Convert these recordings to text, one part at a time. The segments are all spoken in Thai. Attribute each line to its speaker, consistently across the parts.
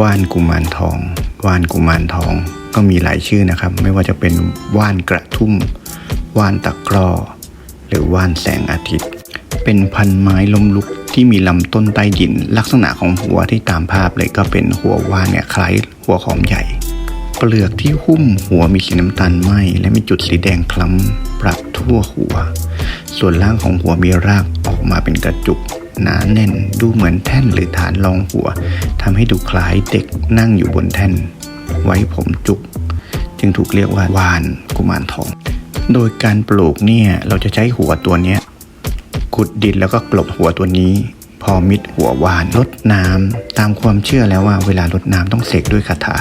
Speaker 1: ว่านกุมารทอง ว่านกุมารทอง ก็มีหลายชื่อนะครับ ไม่ว่าจะเป็นว่านกระทุ่ม ว่านตะกร้อ หรือว่านแสงอาทิตย์ เป็นพันไม้ล้มลุกที่มีลำต้นใต้ดิน ลักษณะของหัวที่ตามภาพเลยก็เป็นหัวว่านเนี่ยคล้ายหัวหอมใหญ่ เปลือกที่หุ้มหัวมีสีน้ำตาลไหมและมีจุดสีแดงคล้ำปรับทั่วหัว ส่วนล่างของหัวมีรากออกมาเป็นกระจุก หนาแน่นดูเหมือนแท่นหรือฐานรองหัวทำให้ดูคล้ายเด็กนั่งอยู่บนแท่น ไว้ผมจุก จึงถูกเรียกว่าวานกุมารทอง โดยการปลูกเนี่ยเราจะใช้หัวตัวเนี้ยขุดดินแล้วก็กลบหัวตัวนี้ พอมิดหัววานลดน้ำตามความเชื่อแล้วว่าเวลาลดน้ำต้องเสกด้วยคาถา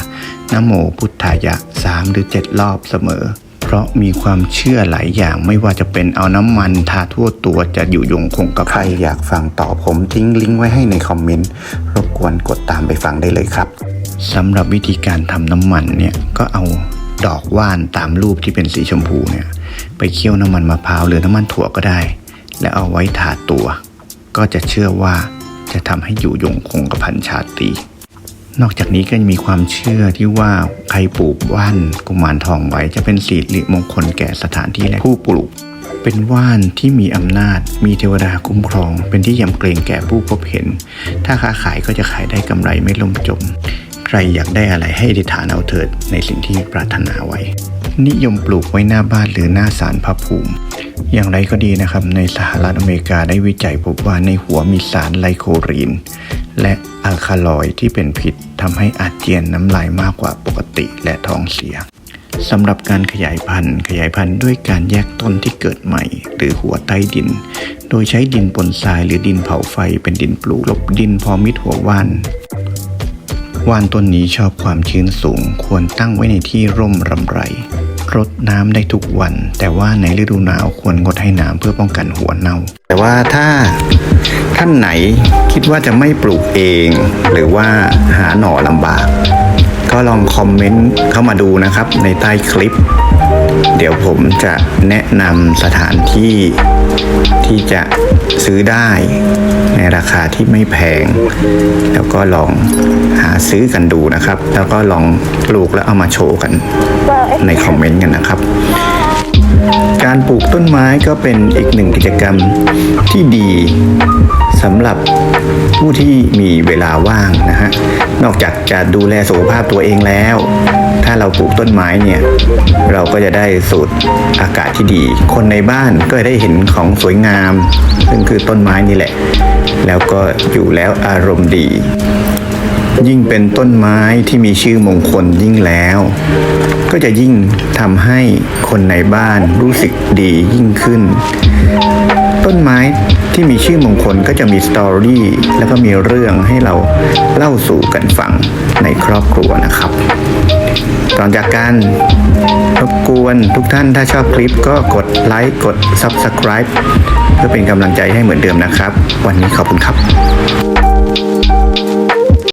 Speaker 1: นโมพุทธายะสามหรือเจ็ดรอบเสมอ เพราะมีความเชื่อหลายอย่างไม่ว่าจะเป็นเอาน้ำมันทาทั่วตัวจะอยู่ยงคงกับใครอยากฟังต่อผมทิ้งลิงก์ไว้ให้ในคอมเมนต์รบกวนกดตามไปฟังได้เลยครับสำหรับวิธีการทำน้ำมันเนี่ยก็เอาดอกว่านตามรูปที่เป็นสีชมพูเนี่ยไปเคี่ยวน้ำมันมะพร้าวหรือน้ำมันถั่วก็ได้ และเอาไว้ทาตัว ก็จะเชื่อว่าจะทำให้อยู่ยงคงกระพันชาตรี นอกจากนี้ก็ยังมีความเชื่อที่ว่าใครปลูกว่านกุมารทองไว้จะเป็นสิริมงคลแก่สถานที่และผู้ปลูก เป็นว่านที่มีอำนาจ มีเทวดาคุ้มครอง เป็นที่ยำเกรงแก่ผู้พบเห็น ถ้าค้าขายก็จะขายได้กำไรไม่ล่มจม ใครอยากได้อะไรให้อธิษฐานเอาเถิดในสิ่งที่ปรารถนาไว้ นิยมปลูกไว้หน้าบ้านหรือหน้าศาลพระภูมิ อย่างไรก็ดีนะครับ ในสหรัฐอเมริกาได้วิจัยพบว่าในหัวมีสารไลโครีน และอะคาลอยที่เป็นพิษทำให้อาเจียนน้ำลายมากกว่าปกติและท้องเสียสำหรับการขยายพันธุ์ ขยายพันธุ์ด้วยการแยกต้นที่เกิดใหม่ หรือหัวใต้ดิน โดยใช้ดินปนทรายหรือดินเผาไฟเป็นดินปลูกลบดินพอมิดหัวว่านว่านต้นนี้ชอบความชื้นสูง ควรตั้งไว้ในที่ร่มรำไรรดน้ำได้ทุกวัน แต่ว่าในฤดูหนาวควรงดให้น้ำเพื่อป้องกันหัวเน่า แต่ว่าถ้าานไหนคิดว่าจะไม่ปลูกเอง หรือว่าหาหน่อลำบาก ก็ลองคอมเมนต์เข้ามาดูนะครับในใต้คลิป เดี๋ยวผมจะแนะนำสถานที่ที่จะซื้อได้ในราคาที่ไม่แพง แล้วก็ลองหาซื้อกันดูนะครับ แล้วก็ลองปลูกแล้วเอามาโชว์กันในคอมเมนต์กันนะครับ การปลูกต้นไม้ก็เป็นอีกหนึ่งกิจกรรมที่ดีสำหรับ ผู้ที่มีเวลาว่างนะฮะนอกจากจะดูแลสุขภาพตัวเองแล้ว ถ้าเราปลูกต้นไม้เนี่ยเราก็จะได้สูดอากาศที่ดี คนในบ้านก็ได้เห็นของสวยงาม ซึ่งคือต้นไม้นี่แหละ แล้วก็อยู่แล้วอารมณ์ดี ยิ่งเป็นต้นไม้ที่มีชื่อมงคลยิ่งแล้ว ก็จะยิ่งทำให้คนในบ้านรู้สึกดียิ่งขึ้น ต้นไม้ ที่มีชื่อมงคลก็จะมีสตอรี่แล้วก็มีเรื่องให้เราเล่าสู่กันฟังในครอบครัวนะครับก่อนจากการรบกวนทุกท่านถ้าชอบคลิปก็กดไลค์กด Subscribe เพื่อเป็นกำลังใจให้เหมือนเดิมนะครับ วันนี้ขอบคุณครับ